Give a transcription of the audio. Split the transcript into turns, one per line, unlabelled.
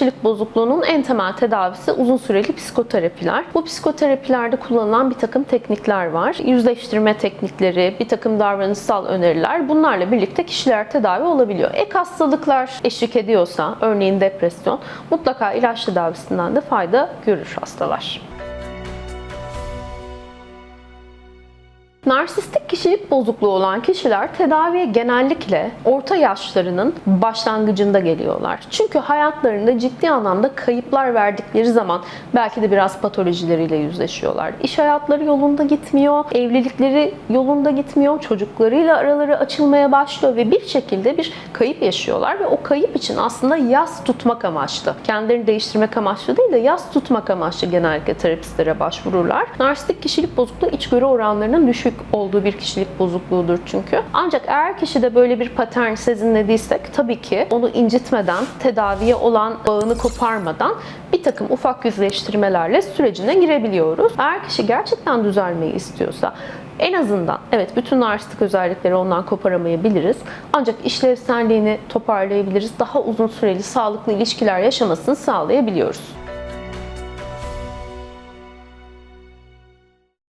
kişilik bozukluğunun en temel tedavisi uzun süreli psikoterapiler. Bu psikoterapilerde kullanılan bir takım teknikler var. Yüzleştirme teknikleri, bir takım davranışsal öneriler bunlarla birlikte kişiler tedavi olabiliyor. Ek hastalıklar eşlik ediyorsa, örneğin depresyon, mutlaka ilaç tedavisinden de fayda görür hastalar. Narsistik kişilik bozukluğu olan kişiler tedaviye genellikle orta yaşlarının başlangıcında geliyorlar. Çünkü hayatlarında ciddi anlamda kayıplar verdikleri zaman belki de biraz patolojileriyle yüzleşiyorlar. İş hayatları yolunda gitmiyor, evlilikleri yolunda gitmiyor, çocuklarıyla araları açılmaya başlıyor ve bir şekilde bir kayıp yaşıyorlar ve o kayıp için aslında yas tutmak amaçlı, kendilerini değiştirmek amaçlı değil de yas tutmak amaçlı genellikle terapistlere başvururlar. Narsistik kişilik bozukluğu içgörü oranlarının düşük olduğu bir kişilik bozukluğudur çünkü. Ancak eğer kişide böyle bir patern sezinlediysek tabii ki onu incitmeden, tedaviye olan bağını koparmadan bir takım ufak yüzleştirmelerle sürecine girebiliyoruz. Eğer kişi gerçekten düzelmeyi istiyorsa en azından evet bütün narsistik özellikleri ondan koparamayabiliriz. Ancak işlevselliğini toparlayabiliriz. Daha uzun süreli sağlıklı ilişkiler yaşamasını sağlayabiliyoruz.